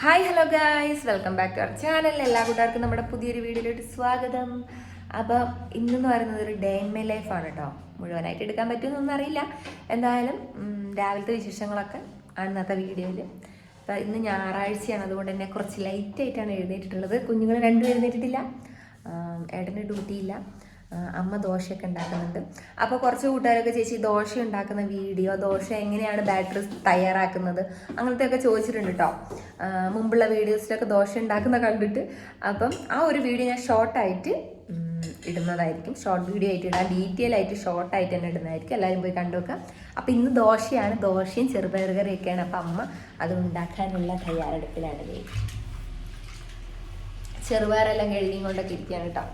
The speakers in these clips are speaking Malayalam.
Hi hello guys welcome back to our channel എല്ലാ കൂട്ടുകാർക്കും നമ്മുടെ പുതിയൊരു വീഡിയോയിലോട്ട് സ്വാഗതം. അപ്പോൾ ഇന്നെന്ന് പറയുന്നത് ഒരു ഡേ ഇൻ മൈ ലൈഫാണ് കേട്ടോ മുഴുവനായിട്ട് എടുക്കാൻ പറ്റുമെന്നൊന്നും അറിയില്ല. എന്തായാലും രാവിലത്തെ വിശേഷങ്ങളൊക്കെ ആണ് ഇന്നത്തെ വീഡിയോയിൽ അപ്പോൾ ഇന്ന് ഞായറാഴ്ചയാണ്. അതുകൊണ്ട് തന്നെ കുറച്ച് ലൈറ്റായിട്ടാണ് എഴുന്നേറ്റിട്ടുള്ളത്. കുഞ്ഞുങ്ങൾ രണ്ടും എഴുന്നേറ്റിട്ടില്ല. ഏട്ടന് ഡ്യൂട്ടി ഇല്ല. അമ്മ ദോശയൊക്കെ ഉണ്ടാക്കുന്നുണ്ട്. അപ്പോൾ കുറച്ച് കൂട്ടുകാരൊക്കെ ചേച്ചി ദോശ ഉണ്ടാക്കുന്ന വീഡിയോ ദോശ എങ്ങനെയാണ് ബാറ്ററി തയ്യാറാക്കുന്നത് അങ്ങനത്തെ ഒക്കെ ചോദിച്ചിട്ടുണ്ട് കേട്ടോ മുമ്പുള്ള വീഡിയോസിലൊക്കെ ദോശ ഉണ്ടാക്കുന്ന കണ്ടിട്ട്. അപ്പം ആ ഒരു വീഡിയോ ഞാൻ ഷോർട്ടായിട്ട് ഇടുന്നതായിരിക്കും. ഷോർട്ട് വീഡിയോ ആയിട്ട് ഇടാം. ഡീറ്റെയിൽ ആയിട്ട് ഷോർട്ടായിട്ട് തന്നെ ഇടുന്നതായിരിക്കും. എല്ലാവരും പോയി കണ്ടു വെക്കാം അപ്പോൾ ഇന്ന് ദോശയാണ്. ദോശയും ചെറുപയർ കറിയൊക്കെയാണ് അപ്പോൾ അമ്മ അത് ഉണ്ടാക്കാനുള്ള തയ്യാറെടുപ്പിലാണ്. ചെറുപയറെല്ലാം കഴുകിയും കൊണ്ടൊക്കെ ഇരിക്കുകയാണ് കേട്ടോ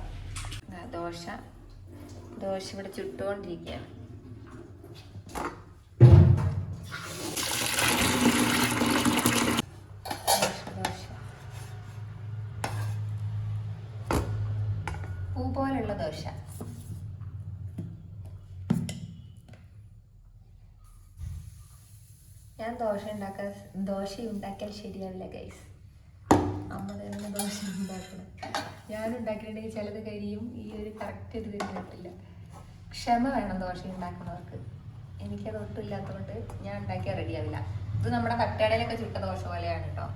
ദോശ. ദോശ ഇവിടെ ചുട്ടുകൊണ്ടിരിക്കുകയാണ്. പൂ ദോശ. ഞാൻ ദോശ ഉണ്ടാക്കാൻ ദോശ ഉണ്ടാക്കിയാൽ ശരിയാവില്ല ഗൈസ് അമ്മ തന്നെ ദോശ ഉണ്ടാക്കണം. ഞാൻ ഉണ്ടാക്കിയിട്ടുണ്ടെങ്കിൽ ചിലത് കരിയും ഈ ഒരു കറക്റ്റ് ഇത് കിട്ടില്ല ക്ഷമ വേണം ദോശ ഉണ്ടാക്കുന്നവർക്ക്. എനിക്കത് ഒട്ടും ഇല്ലാത്തതുകൊണ്ട് ഞാൻ ഉണ്ടാക്കിയാൽ റെഡിയാവില്ല ഇത് നമ്മുടെ തട്ടുകടയിലൊക്കെ ചുട്ട ദോശ പോലെയാണ് കേട്ടോ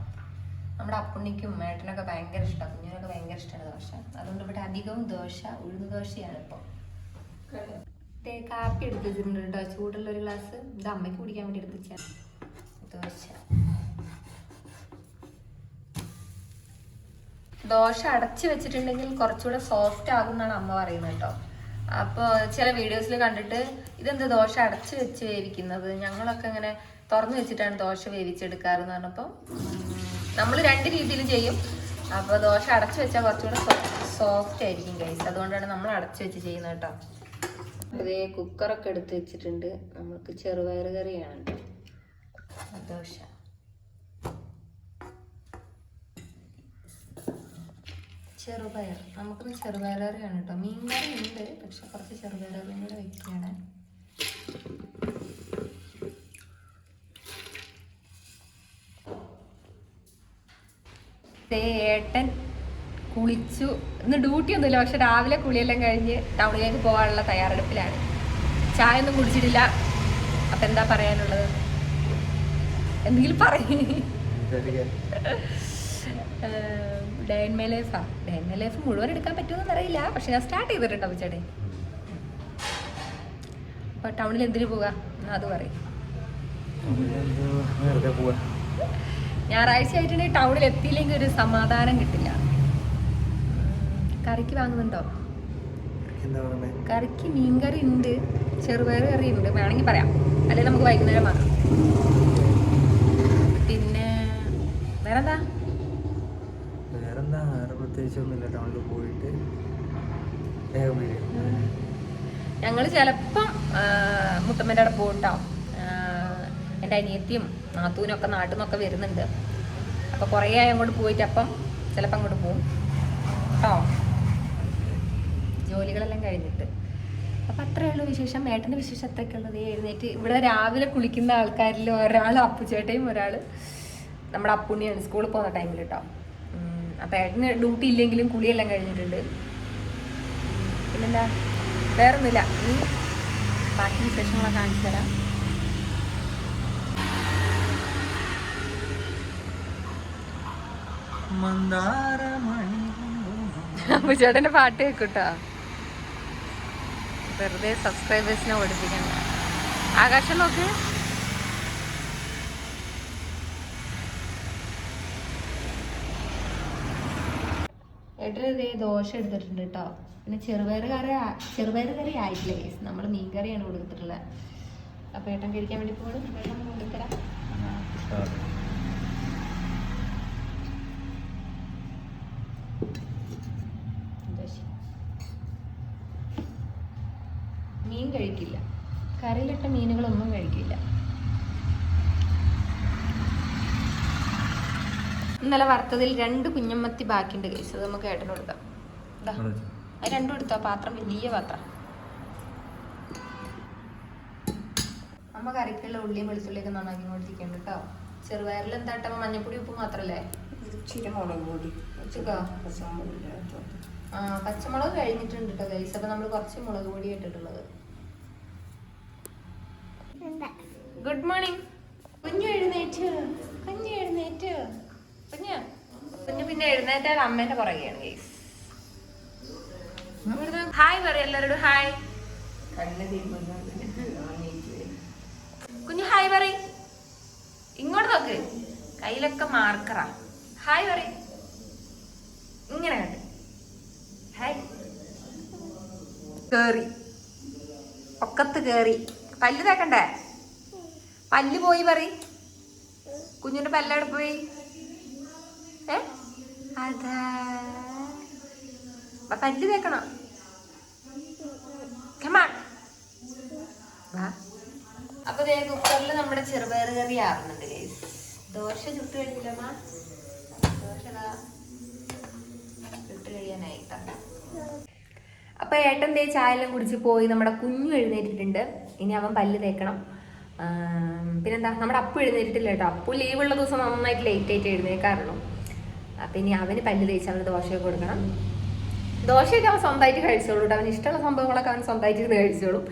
നമ്മുടെ അപ്പുണ്ണിക്കും മേട്ടനൊക്കെ ഭയങ്കര ഇഷ്ടമാണ് കുഞ്ഞിനൊക്കെ ഭയങ്കര ഇഷ്ടമാണ് ദോശ. അതുകൊണ്ട് ഇവിടെ അധികവും ദോശ ഉഴുന്ന് ദോശയാണ് ഇപ്പോൾ കാപ്പി എടുത്ത് വെച്ചിട്ടുണ്ട് കേട്ടോ ചൂടുള്ള ഒരു ഗ്ലാസ് ഇത് അമ്മയ്ക്ക് കുടിക്കാൻ വേണ്ടി എടുത്ത് വെച്ചാൽ ദോശ. ദോശ അടച്ചു വെച്ചിട്ടുണ്ടെങ്കിൽ കുറച്ചുകൂടെ സോഫ്റ്റ് ആകും എന്നാണ് അമ്മ പറയുന്നത് കേട്ടോ. അപ്പോൾ ചില വീഡിയോസിൽ കണ്ടിട്ട് ഇതെന്ത് ദോശ അടച്ചു വെച്ച് വേവിക്കുന്നത് ഞങ്ങളൊക്കെ ഇങ്ങനെ തുറന്നു വെച്ചിട്ടാണ് ദോശ വേവിച്ചെടുക്കാറ് എന്ന് പറഞ്ഞപ്പോൾ നമ്മൾ രണ്ട് രീതിയിൽ ചെയ്യും. അപ്പോൾ ദോശ അടച്ചു വെച്ചാൽ കുറച്ചുകൂടെ സോഫ്റ്റ് ആയിരിക്കും ഗൈസ് അതുകൊണ്ടാണ് നമ്മൾ അടച്ചു വെച്ച് ചെയ്യുന്നത് കേട്ടോ. അതേ കുക്കറൊക്കെ എടുത്ത് വെച്ചിട്ടുണ്ട്. നമുക്ക് ചെറുപയർ കറിയാണ് ദോശ. ചെറുപയർ. നമുക്കിന്ന് ചെറുപയർ കറിയാണ് കേട്ടോ മീൻ കറി ഉണ്ട് പക്ഷെ കുറച്ച് ചെറുപയർ കറിയും കൂടെ വെക്കുകയാണ്. ഏട്ടൻ കുളിച്ചു. ഇന്ന് ഡ്യൂട്ടി ഒന്നുമില്ല പക്ഷെ രാവിലെ കുളിയെല്ലാം കഴിഞ്ഞ് ടൗണിലേക്ക് പോകാനുള്ള തയ്യാറെടുപ്പിലാണ്. ചായ ഒന്നും കുടിച്ചിട്ടില്ല. അപ്പൊ എന്താ പറയാനുള്ളത്? എന്തെങ്കിലും പറയേ. ഡയൻമേ ലൈഫാ ഡയൻമേ ലൈഫ് മുഴുവൻ എടുക്കാൻ പറ്റുമെന്ന് അറിയില്ല പക്ഷെ ഞാൻ സ്റ്റാർട്ട് ചെയ്തിട്ടുണ്ടോ ചേട്ടൻ അപ്പൊ ടൗണിൽ എന്തിനു പോകാം? അത് പറയും. ഞായറാഴ്ച ആയിട്ടുണ്ടെങ്കിൽ ടൗണിൽ എത്തിയില്ലെങ്കിൽ ഒരു സമാധാനം കിട്ടില്ല. കറിക്ക് വാങ്ങുന്നുണ്ടോ? കറിക്ക് മീൻകറി ഉണ്ട്. ചെറുപയർ കറി ഉണ്ട്. വേണമെങ്കിൽ പറയാം. അല്ലെങ്കിൽ നമുക്ക് വൈകുന്നേരം വാങ്ങാം. പിന്നെ വേറെന്താ? വേറെന്താ വേറെ പ്രത്യേകിച്ച് ടൗണിൽ പോയിട്ട് ഞങ്ങൾ ചിലപ്പം മുത്തമ്മന്റെ അവിടെ പോകും എന്റെ അനിയത്തിയും നാത്തൂനും ഒക്കെ നാട്ടിൽ നിന്നൊക്കെ വരുന്നുണ്ട്. അപ്പോൾ കുറേ ആയി അങ്ങോട്ട് പോയിട്ട് അപ്പം ചിലപ്പോൾ അങ്ങോട്ട് പോകും കേട്ടോ ജോലികളെല്ലാം കഴിഞ്ഞിട്ട്. അപ്പം അത്രയേ ഉള്ളൂ വിശേഷം. ഏട്ടന്റെ വിശേഷം അത്രയൊക്കെ ഉള്ളത്. എഴുന്നേറ്റ് ഇവിടെ രാവിലെ കുളിക്കുന്ന ആൾക്കാരിൽ ഒരാൾ അപ്പുചേട്ടയും ഒരാൾ നമ്മുടെ അപ്പുണ്ണിയാണ് സ്കൂളിൽ പോകുന്ന ടൈമിൽ കേട്ടോ അപ്പം ഏട്ടന് ഡ്യൂട്ടി ഇല്ലെങ്കിലും കുളിയെല്ലാം കഴിഞ്ഞിട്ടുണ്ട്. പിന്നെന്താ? വേറൊന്നുമില്ല. ഈ ബാക്കി വിശേഷങ്ങളൊക്കെ കാണിച്ചു തരാം. ചേട്ടന്റെ പാട്ട് കേൾക്കൂട്ടോ? വെറുതെ സബ്സ്ക്രൈബേഴ്സിനെ ഓടിപ്പിക്കണ്ട. ആകാശം നോക്ക്. ഏട്ടന് ഇതേ ദോശ എടുത്തിട്ടുണ്ട് കേട്ടോ പിന്നെ ചെറുപയർ കറി ചെറുപയർ കറി ആയിട്ടില്ല? നമ്മൾ മീൻ കറിയാണ് കൊടുത്തിട്ടുള്ളത്. അപ്പൊ ഏട്ടൻ കഴിക്കാൻ വേണ്ടി പോകണം വെള്ളം കൊണ്ടുത്തരാം. മീൻ കഴിക്കില്ല. കറിയിലിട്ട മീനുകളൊന്നും കഴിക്കില്ല. ഇന്നലെ വറുത്തതിൽ രണ്ട് കുഞ്ഞമ്മത്തി ബാക്കിയുണ്ട് കേസ് അത് നമുക്ക് ഏട്ടന് കൊടുക്കാം. ദാ. അത്. രണ്ടും എടുത്തോ പാത്രം വലിയ പാത്രം. അമ്മ കറിക്കുള്ള ഉള്ളിയും വെളുത്തുള്ളിയൊക്കെ നന്നാക്കി കൊണ്ടിരിക്കുന്നുണ്ട് കേട്ടോ. ചെറുപയറിൽ എന്താട്ട മഞ്ഞപ്പൊടി ഉപ്പ് മാത്രല്ലേ? ഇച്ചിരി മുളക് പൊടി. ആ പച്ചമുളക് കഴിഞ്ഞിട്ടുണ്ട് കേട്ടോ ഗൈസ് അപ്പൊ നമ്മൾ കുറച്ച് മുളക് പൊടി ഇട്ടിട്ടുള്ളത്. ഗുഡ് മോർണിംഗ് കുഞ്ഞു എഴുന്നേറ്റ്. കുഞ്ഞു എഴുന്നേറ്റ്. കുഞ്ഞ് കുഞ്ഞു പിന്നെ എഴുന്നേറ്റാൽ അമ്മേന്റെ പുറകെയാണ് ഗൈസ് ഹായ് പറ എല്ലാവരോടും ഹായ് കുഞ്ഞു ഹായ് പറ ഇങ്ങോട്ട് നോക്ക്. കയ്യിലൊക്കെ മാർക്കറാ ഹായ് പറ ഇങ്ങനെ കണ്ട്. ഹായ് കേറി. ഒക്കത്ത് കേറി. പല്ല് തേക്കണ്ടേ? പല്ല് പോയി പറ കുഞ്ഞിന്റെ പല്ലവിടെ പോയി? അതാ. പല്ല് തേക്കണം. കമാൺ വാ. അപ്പൊ ദേ കുക്കറിൽ നമ്മുടെ ചെറുപയർ കറി ആറുന്നുണ്ട്. ദോശ ചുട്ട് കഴിഞ്ഞില്ലമ്മ ദോശ ചുട്ട് കഴിയാനായിട്ടാ അപ്പൊ ഏട്ടൻ ദേ ചായയെല്ലാം കുടിച്ച് പോയി നമ്മുടെ കുഞ്ഞു എഴുന്നേറ്റിട്ടുണ്ട്. ഇനി അവൻ പല്ല് തേക്കണം. പിന്നെന്താ നമ്മുടെ അപ്പു എഴുന്നേറ്റിട്ടില്ല കേട്ടോ അപ്പു ലീവുള്ള ദിവസം നന്നായിട്ട് ലേറ്റ് ആയിട്ട് എഴുന്നേക്കാറുള്ളൂ. അപ്പൊ ഇനി അവന് പല്ല് തേച്ച് അവന് ദോശയൊക്കെ കൊടുക്കണം. ദോശയൊക്കെ അവൻ സ്വന്തമായിട്ട് കഴിച്ചോളൂ കേട്ടോ അവന് ഇഷ്ടമുള്ള സംഭവങ്ങളൊക്കെ അവൻ സ്വന്തമായിട്ട് കഴിച്ചോളും.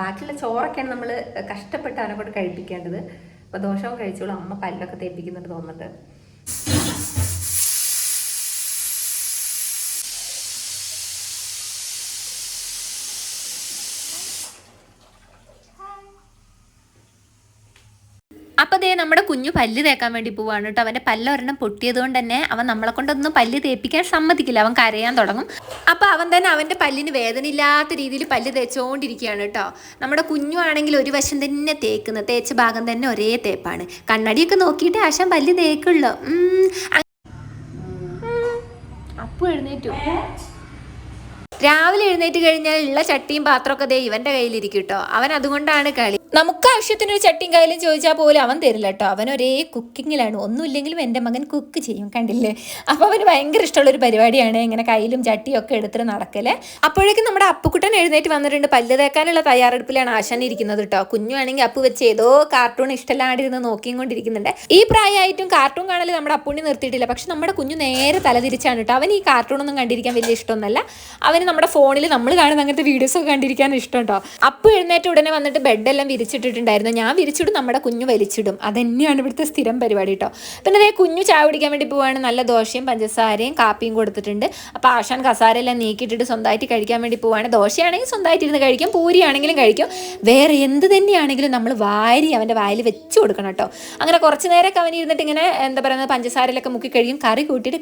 ബാക്കിയുള്ള ചോറൊക്കെയാണ് നമ്മൾ കഷ്ടപ്പെട്ട് അവനെ കൊണ്ട് കഴിപ്പിക്കേണ്ടത്. അപ്പം ദോശ കഴിച്ചോളും. അമ്മ പല്ലൊക്കെ തേപ്പിക്കുന്നുണ്ട് തോന്നുന്നുണ്ട് അപ്പൊ ദേ നമ്മുടെ കുഞ്ഞു പല്ല് തേക്കാൻ വേണ്ടി പോവാണ് കേട്ടോ. അവന്റെ പല്ലൊരെണ്ണം പൊട്ടിയത് കൊണ്ട് തന്നെ അവൻ നമ്മളെ കൊണ്ടൊന്നും പല്ല് തേപ്പിക്കാൻ സമ്മതിക്കില്ല. അവൻ കരയാൻ തുടങ്ങും. അപ്പൊ അവൻ തന്നെ അവന്റെ പല്ലിന് വേദനയില്ലാത്ത രീതിയിൽ പല്ല് തേച്ചുകൊണ്ടിരിക്കുകയാണ് കേട്ടോ. നമ്മുടെ കുഞ്ഞു ആണെങ്കിൽ ഒരു വശം തന്നെ തേക്കുന്നത് തേച്ച ഭാഗം തന്നെ ഒരേ തേപ്പാണ്. കണ്ണടിയൊക്കെ നോക്കിയിട്ട് ആശാൻ പല്ല് തേക്കുള്ളൂ. അപ്പു എഴുന്നേറ്റു. രാവിലെ എഴുന്നേറ്റ് കഴിഞ്ഞാൽ ഉള്ള ചട്ടിയും പാത്രമൊക്കെ ദേ ഇവന്റെ കയ്യിലിരിക്കും കേട്ടോ അവൻ അതുകൊണ്ടാണ് കളി. നമുക്ക് ആവശ്യത്തിന് ഒരു ചട്ടിയും കയ്യിലും ചോദിച്ചാൽ പോലും അവൻ തരില്ല കേട്ടോ. അവൻ ഒരേ കുക്കിങ്ങിലാണ്. ഒന്നുമില്ലെങ്കിലും എന്റെ മകൻ കുക്ക് ചെയ്യും കണ്ടില്ലേ? അപ്പോൾ അവന് ഭയങ്കര ഇഷ്ടമുള്ള ഒരു പരിപാടിയാണ് ഇങ്ങനെ കയ്യിലും ചട്ടിയും ഒക്കെ എടുത്തിട്ട് നടക്കൽ അപ്പോഴേക്കും നമ്മുടെ അപ്പുക്കുട്ടൻ എഴുന്നേറ്റ് വന്നിട്ടുണ്ട്. പല്ല് തേക്കാനുള്ള തയ്യാറെടുപ്പിലാണ് ആശാൻ ഇരിക്കുന്നത് കേട്ടോ. കുഞ്ഞുവാണെങ്കിൽ അപ്പു വെച്ച് ഏതോ കാർട്ടൂൺ ഇഷ്ടമില്ലാണ്ടിരുന്ന് നോക്കിയും കൊണ്ടിരിക്കുന്നുണ്ട് ഈ പ്രായമായിട്ടും കാർട്ടൂൺ കാണൽ നമ്മുടെ അപ്പുണ്ണി നിർത്തിയിട്ടില്ല. പക്ഷെ നമ്മുടെ കുഞ്ഞു നേരെ തലതിരിച്ചാണ് കേട്ടോ. അവൻ ഈ കാർട്ടൂണൊന്നും കണ്ടിരിക്കാൻ വലിയ ഇഷ്ടമൊന്നുമല്ല. അവന് നമ്മുടെ ഫോണിൽ നമ്മൾ കാണുന്ന അങ്ങനത്തെ വീഡിയോസ് ഒക്കെ കണ്ടിരിക്കാൻ ഇഷ്ടം കേട്ടോ അപ്പോൾ എഴുന്നേറ്റ് ഉടനെ വന്നിട്ട് ബെഡെല്ലാം വിരിച്ചിട്ടിട്ടുണ്ടായിരുന്നു. ഞാൻ വിരിച്ചിടും നമ്മുടെ കുഞ്ഞു വലിച്ചിടും. അതന്നെയാണ് ഇവിടുത്തെ സ്ഥിരം പരിപാടി കേട്ടോ പിന്നെ അതേ കുഞ്ഞു ചായ കുടിക്കാൻ വേണ്ടി പോവാണ്. നല്ല ദോശയും പഞ്ചസാരയും കാപ്പിയും കൊടുത്തിട്ടുണ്ട്. അപ്പോൾ ആശാൻ കസാരയെല്ലാം നീക്കിയിട്ടിട്ട് സ്വന്തമായിട്ട് കഴിക്കാൻ വേണ്ടി പോവാണ്. ദോശയാണെങ്കിൽ സ്വന്തമായിട്ട് ഇരുന്ന് കഴിക്കും പൂരിയാണെങ്കിലും കഴിക്കും. വേറെ എന്ത് തന്നെയാണെങ്കിലും നമ്മൾ വാരി അവന്റെ വായിൽ വെച്ച് കൊടുക്കണം കേട്ടോ അങ്ങനെ കുറച്ച് നേരമൊക്കെ അവൻ ഇരുന്നിട്ട് ഇങ്ങനെ എന്താ പറയുന്നത് പഞ്ചസാരയിലൊക്കെ മുക്കി കഴിക്കും കറി കൂട്ടിയിട്ട്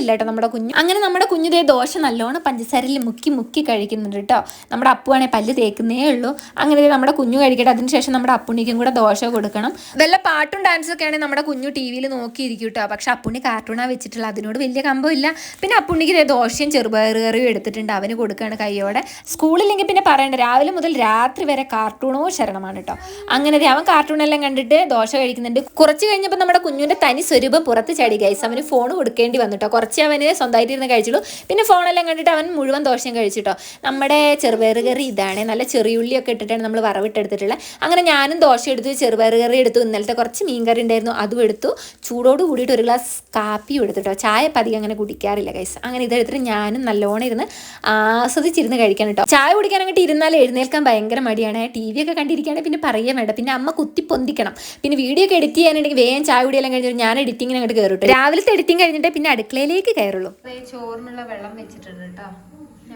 ഇല്ല കേട്ടോ നമ്മുടെ കുഞ്ഞു. അങ്ങനെ നമ്മുടെ കുഞ്ഞുതേ ദോശ നല്ലോണം പഞ്ചസാരയിൽ മുക്കി മുക്കി കഴിക്കുന്നുണ്ട് കേട്ടോ നമ്മുടെ അപ്പുവാണെ പല്ല് തേക്കുന്നേ ഉള്ളൂ. അങ്ങനെ നമ്മുടെ കുഞ്ഞു കഴിക്കട്ടെ. അതിനുശേഷം നമ്മുടെ അപ്പുണ്ണിക്കും കൂടെ ദോശ കൊടുക്കണം. വല്ല പാട്ടും ഡാൻസും ഒക്കെ ആണെങ്കിൽ നമ്മുടെ കുഞ്ഞു ടി വിയിൽ നോക്കിയിരിക്കും കേട്ടോ പക്ഷെ അപ്പുണ്ണി കാർട്ടൂണാ വെച്ചിട്ടുള്ള അതിനോട് വലിയ കമ്പമില്ല. പിന്നെ അപ്പുണ്ണിക്ക് ദോശയും ചെറുപയർ എടുത്തിട്ടുണ്ട്. അവന് കൊടുക്കുകയാണ് കൈയോടെ സ്കൂളില്ലെങ്കിൽ പിന്നെ പറയണ്ട. രാവിലെ മുതൽ രാത്രി വരെ കാർട്ടൂണോ ശരണമാണ് കേട്ടോ അങ്ങനെ അവൻ കാർട്ടൂണെല്ലാം കണ്ടിട്ട് ദോശ കഴിക്കുന്നുണ്ട്. കുറച്ച് കഴിഞ്ഞപ്പോൾ നമ്മുടെ കുഞ്ഞിന്റെ തനി സ്വരൂപം പുറത്ത് ചാടി. ഗൈസ് അവന് ഫോൺ കൊടുക്കേണ്ടി വന്നു കേട്ടോ കുറച്ച് അവന് സ്വന്തമായിട്ട് ഇരുന്ന് കഴിച്ചുള്ളൂ. പിന്നെ ഫോണെല്ലാം കണ്ടിട്ട് അവൻ മുഴുവൻ ദോശയും കഴിച്ചിട്ടോ? നമ്മുടെ ചെറുപയർ കറി ഇതാണ്. നല്ല ചെറിയുള്ളിയൊക്കെ ഇട്ടിട്ടാണ് നമ്മൾ വറവിട്ടെടുത്തിട്ടുള്ളത് അങ്ങനെ ഞാനും ദോശ എടുത്തു ചെറുപയർ കറി എടുത്തു ഇന്നലത്തെ കുറച്ച് മീൻ കറി ഉണ്ടായിരുന്നു അതും എടുത്തു. ചൂടോട് കൂടിയിട്ട് ഒരു ഗ്ലാസ് കാപ്പിയും എടുത്തിട്ടോ. ചായ പതികം അങ്ങനെ കുടിക്കാറില്ല കൈസ് അങ്ങനെ ഇതെടുത്തിട്ട് ഞാനും നല്ലോണം ഇരുന്ന് ആസ്വദിച്ചിരുന്ന് കഴിക്കാൻ കേട്ടോ. ചായ കുടിക്കാൻ അങ്ങോട്ട് ഇരുന്നാൽ എഴുന്നേൽക്കാൻ ഭയങ്കര മടിയാണ്. ടി വി ഒക്കെ കണ്ടിരിക്കുകയാണെങ്കിൽ പിന്നെ പറയാൻ വേണ്ട. പിന്നെ അമ്മ കുത്തി പൊന്തിക്കണം. പിന്നെ വീഡിയോ ഒക്കെ എഡിറ്റ് ചെയ്യാനുണ്ടെങ്കിൽ വേഗം ചായ കുടിയെല്ലാം കഴിഞ്ഞിട്ട് ഞാൻ എഡിറ്റിങ്ങിന് അങ്ങോട്ട് കയറും രാവിലത്തെ എഡിറ്റിംഗ് കഴിഞ്ഞിട്ട് പിന്നെ അടുക്കളയിലേക്ക് കയറുള്ളൂ. ചോറിനുള്ള വെള്ളം വെച്ചിട്ടുണ്ട് കേട്ടോ.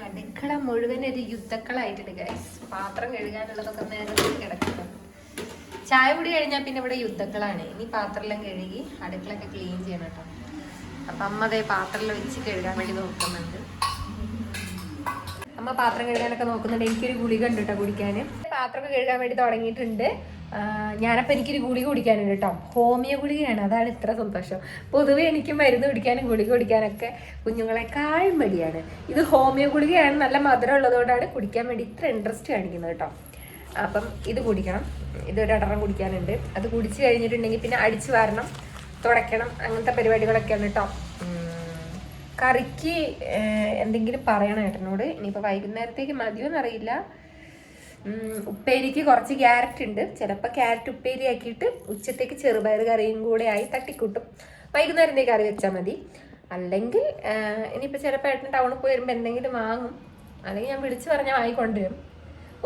അടുക്കള മുഴുവൻ ഒരു യുദ്ധക്കളായിട്ടുണ്ട് ഗൈസ് പാത്രം കഴുകാനുള്ളതൊക്കെ നേരത്തെ കിടക്കുന്നു ചായ കൂടി കഴിഞ്ഞാൽ പിന്നെ ഇവിടെ യുദ്ധക്കളാണ്. ഇനി പാത്രമെല്ലാം കഴുകി അടുക്കളൊക്കെ ക്ലീൻ ചെയ്യണം കേട്ടോ. അപ്പം അമ്മ അതേ പാത്രമെല്ലാം വെച്ച് കഴുകാൻ വേണ്ടി നോക്കുന്നുണ്ട്. അമ്മ പാത്രം കഴുകാനൊക്കെ നോക്കുന്നുണ്ട്. എനിക്കൊരു ഗുളിക ഉണ്ട് കേട്ടോ കുടിക്കാൻ പാത്രമൊക്കെ കഴുകാൻ വേണ്ടി തുടങ്ങിയിട്ടുണ്ട്. ഞാനപ്പോൾ എനിക്കൊരു ഗുളിക കുടിക്കാനുണ്ട് കേട്ടോ. ഹോമിയോ ഗുളികയാണ്. അതാണ് ഇത്ര സന്തോഷം. പൊതുവെ എനിക്ക് മരുന്ന് കുടിക്കാനും ഗുളിക കുടിക്കാനൊക്കെ കുഞ്ഞുങ്ങളെക്കാൾ മടിയാണ്. ഇത് ഹോമിയോ ഗുളികയാണ്. നല്ല മധുരം ഉള്ളതുകൊണ്ടാണ് കുടിക്കാൻ വേണ്ടി ഇത്ര ഇൻട്രസ്റ്റ് കാണിക്കുന്നത് കേട്ടോ. അപ്പം ഇത് കുടിക്കണം. ഒരു അടറം കുടിക്കാനുണ്ട്. അത് കുടിച്ച് കഴിഞ്ഞിട്ടുണ്ടെങ്കിൽ പിന്നെ അടിച്ചു വാരണം തുടയ്ക്കണം. അങ്ങനത്തെ പരിപാടികളൊക്കെയാണ് കേട്ടോ. കറിക്ക് എന്തെങ്കിലും പറയണം ഏട്ടനോട്. ഇനിയിപ്പോൾ വൈകുന്നേരത്തേക്ക് മതിയോ എന്നറിയില്ല ഉപ്പേരിക്ക് കുറച്ച് ക്യാരറ്റ് ഉണ്ട്. ചിലപ്പോൾ ക്യാരറ്റ് ഉപ്പേരി ആക്കിയിട്ട് ഉച്ചത്തേക്ക് ചെറുപയർ കറിയും കൂടെ ആയി തട്ടിക്കൂട്ടും. വൈകുന്നേരത്തേക്ക് കറി വെച്ചാൽ മതി. അല്ലെങ്കിൽ ഇനിയിപ്പോൾ ചിലപ്പോൾ ഏട്ടൻ ടൗണിൽ പോയി വരുമ്പോൾ എന്തെങ്കിലും വാങ്ങും. അല്ലെങ്കിൽ ഞാൻ വിളിച്ച് പറഞ്ഞാൽ വാങ്ങിക്കൊണ്ടുവരും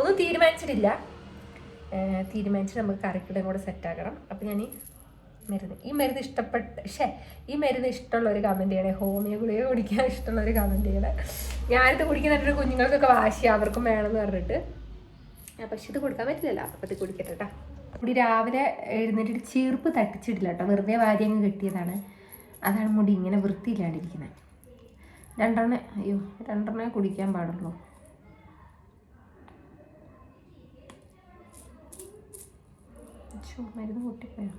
ഒന്നും തീരുമാനിച്ചിട്ടില്ല. തീരുമാനിച്ച് നമുക്ക് കറിക്കിടെ കൂടെ സെറ്റാക്കണം അപ്പം ഞാൻ മരുന്ന്. ഈ മരുന്ന് ഇഷ്ടപ്പെട്ട ഷേ ഈ മരുന്ന് ഇഷ്ടമുള്ള ഒരു കമന്റ് ചെയ്യണേ. ഹോമിയോ ഗുളിക കുടിക്കാൻ ഇഷ്ടമുള്ള ഒരു കമന്റ് ചെയ്യണേ. ഞാനിത് കുടിക്കുന്ന എന്റെ കുഞ്ഞുങ്ങൾക്കൊക്കെ വാശി അവർക്കും വേണമെന്ന് പറഞ്ഞിട്ട്. പക്ഷെ ഇത് കൊടുക്കാൻ പറ്റില്ലല്ലോ. അപ്പം ഇത് കുടിക്കട്ടെ കേട്ടോ മുടി രാവിലെ എഴുന്നേറ്റ് ചീർപ്പ് തട്ടിച്ചിട്ടില്ല കേട്ടോ വെറുതെ വാരി അങ്ങ് കെട്ടിയതാണ്. അതാണ് മുടി ഇങ്ങനെ വൃത്തിയില്ലാണ്ടിരിക്കുന്നത് രണ്ടെണ്ണേ അയ്യോ രണ്ടെണ്ണേ കുടിക്കാൻ പാടുള്ളൂ. മരുന്ന് പൊട്ടിപ്പോയോ?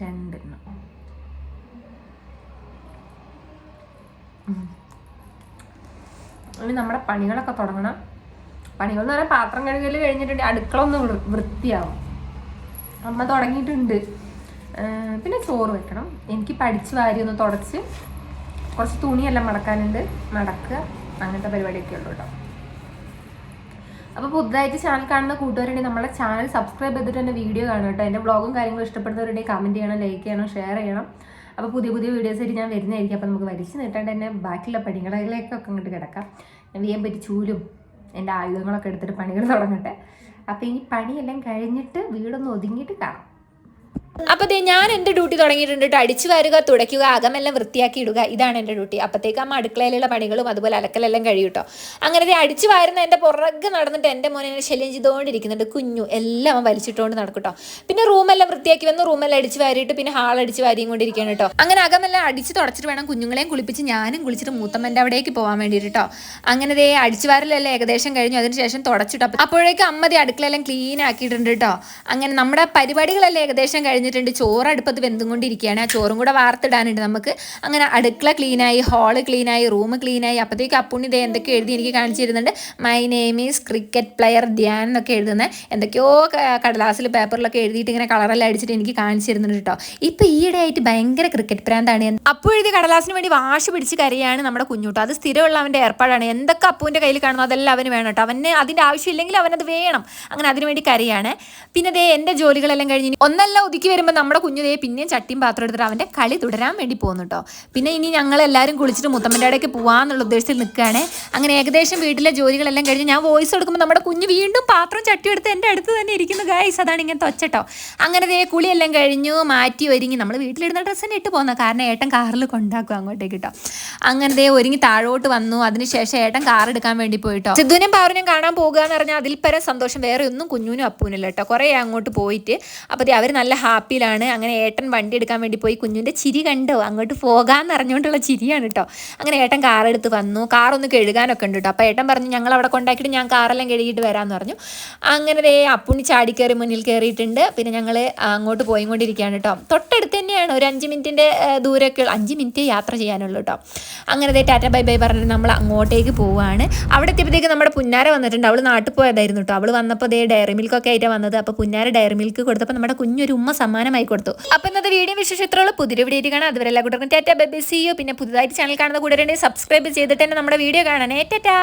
രണ്ടെണ്ണം. ഇനി നമ്മുടെ പണികളൊക്കെ തുടങ്ങണം. പണികൾ എന്ന് പറഞ്ഞാൽ പാത്രം കഴുകൽ കഴിഞ്ഞിട്ടുണ്ട്. അടുക്കള ഒന്ന് വൃത്തിയാവും. അമ്മ തുടങ്ങിയിട്ടുണ്ട്. പിന്നെ ചോറ് വെക്കണം. എനിക്ക് പഠിച്ച് വാരി ഒന്ന് തുടച്ച്. കുറച്ച് തുണിയെല്ലാം മടക്കാനുണ്ട്. മടക്കുക. അങ്ങനത്തെ പരിപാടിയൊക്കെ ഉള്ളൂ കേട്ടോ. അപ്പോൾ പുതുതായിട്ട് ചാനൽ കാണുന്ന കൂട്ടുകാരുണ്ടെങ്കിൽ നമ്മുടെ ചാനൽ സബ്സ്ക്രൈബ് ചെയ്തിട്ട് തന്നെ വീഡിയോ കാണും കേട്ടോ. എന്റെ ബ്ലോഗും കാര്യങ്ങളും ഇഷ്ടപ്പെടുന്നവരുണ്ടെങ്കിൽ കമന്റ് ചെയ്യണം ലൈക്ക് ചെയ്യണം ഷെയർ ചെയ്യണം. അപ്പോൾ പുതിയ പുതിയ വീഡിയോസ് ആയിട്ട് ഞാൻ വരുന്നതായിരിക്കും. അപ്പോൾ നമുക്ക് വരച്ച് നീട്ടാണ്ട് തന്നെ ബാക്കിയുള്ള പണികളിലേക്കൊക്കെ അങ്ങോട്ട് കിടക്കാം. ഞാൻ വീയാൻ പറ്റി ചൂലും എന്റെ ആയുധങ്ങളൊക്കെ എടുത്തിട്ട് പണികൾ തുടങ്ങട്ടെ. അപ്പോൾ ഇനി പണിയെല്ലാം കഴിഞ്ഞിട്ട് വീടൊന്ന് ഒതുങ്ങിയിട്ട് കാണാം. അപ്പോൾ ദേ ഞാൻ എന്റെ ഡ്യൂട്ടി തുടങ്ങിയിട്ടുണ്ട്. അടിച്ചു വാരുക തുടയ്ക്കുക അകമെല്ലാം വൃത്തിയാക്കി ഇടുക. ഇതാണ് എന്റെ ഡ്യൂട്ടി. അപ്പോഴത്തേക്ക് അമ്മ അടുക്കളയിലുള്ള പണികളും അതുപോലെ അലക്കലെല്ലാം കഴിയും അങ്ങനെ ദേ അടിച്ചു വാരുന്ന എന്റെ പുറകെ നടന്നിട്ട് എന്റെ മോനെ ശല്യം ചെയ്തുകൊണ്ടിരിക്കുന്നുണ്ട് കുഞ്ഞു എല്ലാം അവൻ വലിച്ചിട്ടുകൊണ്ട് നടക്കും കേട്ടോ പിന്നെ റൂമെല്ലാം വൃത്തിയാക്കി വന്ന് റൂമെല്ലാം അടിച്ചു വാരിയിട്ട് പിന്നെ ഹാൾ അടിച്ച് വാരിയും കൊണ്ടിരിക്കുകയാണ് കേട്ടോ അങ്ങനെ അകമെല്ലാം അടിച്ച് തുടച്ചിട്ട് വേണം കുഞ്ഞുങ്ങളെയും കുളിപ്പിച്ച് ഞാനും കുളിച്ചിട്ട് മൂത്തമ്മന്റെ അവിടേക്ക് പോകാൻ വേണ്ടിയിട്ട് അങ്ങനെ ദേ അടിച്ചു വാരലെല്ലാം ഏകദേശം കഴിഞ്ഞു. അതിനുശേഷം തുടച്ചിട്ടോ. അപ്പോഴേക്കും അമ്മ ദേ അടുക്കളയെല്ലാം ക്ലീൻ ആക്കിയിട്ടുണ്ട് കേട്ടോ അങ്ങനെ നമ്മുടെ പരിപാടികളെല്ലാം ഏകദേശം കഴിഞ്ഞിട്ടുണ്ട്. ചോറ് അടുപ്പത്ത് വെന്തുകൊണ്ടിരിക്കുകയാണ്. ആ ചോറും കൂടെ വാർത്തിടാനുണ്ട് നമുക്ക്. അങ്ങനെ അടുക്കള ക്ലീനായി ഹാൾ ക്ലീനായി റൂം ക്ലീനായി. അപ്പോഴത്തേക്ക് അപ്പുണ്ണി ദേ എന്തൊക്കെ എഴുതി എനിക്ക് കാണിച്ചു തരുന്നുണ്ട്. My name is cricket player Dhyan എന്നൊക്കെ എഴുതുന്നത് എന്തൊക്കെയോ കടലാസിൽ പേപ്പറിലൊക്കെ എഴുതിയിട്ട് ഇങ്ങനെ കളറെല്ലാം അടിച്ചിട്ട് എനിക്ക് കാണിച്ചു തരുന്നുണ്ട് കേട്ടോ. ഇപ്പം ഈയിടെ ആയിട്ട് ഭയങ്കര ക്രിക്കറ്റ് പ്രാന്താണ് അപ്പോൾ എഴുതിയ കടലാസിന് വേണ്ടി വാഷ് പിടിച്ച് കരയാണ് നമ്മുടെ കുഞ്ഞുട്ടോ. അത് സ്ഥിരമുള്ള അവന്റെ ഏർപ്പാടാണ്. എന്തൊക്കെ അപ്പുവിന്റെ കയ്യിൽ കാണുന്നു അതെല്ലാം അവന് വേണം കേട്ടോ. അവന് അതിന്റെ ആവശ്യമില്ലെങ്കിൽ അവനത് വേണം. അങ്ങനെ അതിനുവേണ്ടി കരയാണ്. പിന്നെ അതേ എന്റെ ജോലികളെല്ലാം കഴിഞ്ഞ് ഒന്നെല്ലാം ഒതുക്കി വരുമ്പോൾ നമ്മുടെ കുഞ്ഞു ദേ പിന്നെയും ചട്ടിയും പാത്രം എടുത്തിട്ട് അവന്റെ കളി തുടരാൻ വേണ്ടി പോകുന്നു കേട്ടോ പിന്നെ ഇനി ഞങ്ങൾ എല്ലാവരും കുളിച്ചിട്ട് മുത്തമ്മന്റെ അവിടേക്ക് പോകാമെന്നുള്ള ഉദ്ദേശത്തിൽ നിൽക്കുകയാണ്. അങ്ങനെ ഏകദേശം വീട്ടിലെ ജോലികളെല്ലാം കഴിഞ്ഞ് ഞാൻ വോയിസ് കൊടുക്കുമ്പോൾ നമ്മുടെ കുഞ്ഞ് വീണ്ടും പാത്രം ചട്ടി എടുത്ത് എന്റെ അടുത്ത് തന്നെ ഇരിക്കുന്നു ഗായ്സ് അതാണ് ഇങ്ങനെ ഒച്ചട്ടോ അങ്ങനെ ദേ കുളിയെല്ലാം കഴിഞ്ഞു മാറ്റി ഒരുങ്ങി. നമ്മൾ വീട്ടിലിരുന്ന ഡ്രസ്സ് തന്നെ ഇട്ട് പോകുന്നത് കാരണം ഏട്ടൻ കാറിൽ കൊണ്ടാക്കും അങ്ങോട്ടേക്ക് കേട്ടോ അങ്ങനെ ദേ ഒരുങ്ങി താഴോട്ട് വന്നു. അതിനുശേഷം ഏട്ടൻ കാർ എടുക്കാൻ വേണ്ടി പോയിട്ടോ സിദ്ധുവിനും പാറിനും കാണാൻ പോകുക എന്ന് പറഞ്ഞാൽ അതിൽ പരം സന്തോഷം. വേറെ ഒന്നും കുഞ്ഞുനും അപ്പൂനില്ല കേട്ടോ കുറേ അങ്ങോട്ട് പോയിട്ട്. അപ്പോൾ അവർ നല്ല ഹാപ്പിയിലാണ് അങ്ങനെ ഏട്ടൻ വണ്ടി എടുക്കാൻ വേണ്ടി പോയി. കുഞ്ഞുവിന്റെ ചിരി കണ്ടോ? അങ്ങോട്ട് പോകാമെന്ന് അറിഞ്ഞുകൊണ്ടുള്ള ചിരിയാണ് കേട്ടോ അങ്ങനെ ഏട്ടൻ കാർ എടുത്ത് വന്നു. കാർ ഒന്ന് കഴുകാനൊക്കെ ഉണ്ട് കേട്ടോ അപ്പോൾ ഏട്ടൻ പറഞ്ഞു ഞങ്ങൾ അവിടെ കൊണ്ടാക്കിയിട്ട് ഞാൻ കാറെല്ലാം കഴുകിയിട്ട് വരാമെന്ന് പറഞ്ഞു. അങ്ങനെ ദേ അപ്പുണ്ണി ചാടി കയറി മുന്നിൽ കയറിയിട്ടുണ്ട്. പിന്നെ ഞങ്ങൾ അങ്ങോട്ട് പോയി കൊണ്ടിരിക്കുകയാണ് കേട്ടോ തൊട്ടടുത്ത് തന്നെയാണ് ഒരു അഞ്ച് മിനിറ്റിന്റെ ദൂരമൊക്കെ അഞ്ച് മിനിറ്റ് യാത്ര ചെയ്യാനുള്ളൂ കേട്ടോ അങ്ങനെ ദേ ടാറ്റ ബൈ ബൈ പറഞ്ഞിട്ട് നമ്മൾ അങ്ങോട്ടേക്ക് പോവുകയാണ് അവിടെ എത്തിയപ്പോഴത്തേക്ക് നമ്മുടെ പുന്നാര വന്നിട്ടുണ്ട്. അവൾ നാട്ടിൽ പോയതായിരുന്നു കേട്ടോ അവൾ വന്നപ്പോൾ ദേ ഡയറി മിൽക്കൊക്കെ ആയിട്ടാണ് വന്നത്. അപ്പോൾ പുന്നാര ഡയറി മിൽക്ക് കൊടുത്തപ്പോൾ നമ്മുടെ കുഞ്ഞൊരു ഉമ്മ സമ്മാനമായി കൊടുത്തു. അപ്പൊ ഇന്നത്തെ വീഡിയോ വിശേഷം ഇത്രയുള്ളൂ പുതിയ വീഡിയോ കാണാം. അതുവരെ എല്ലാ കൂട്ടർക്കും tata bye bye see you പിന്നെ പുതുതായിട്ട് ചാനൽ കാണുന്ന കൂടെ സബ്സ്ക്രൈബ് ചെയ്തിട്ട് തന്നെ നമ്മുടെ വീഡിയോ കാണാനേ ടാറ്റാ!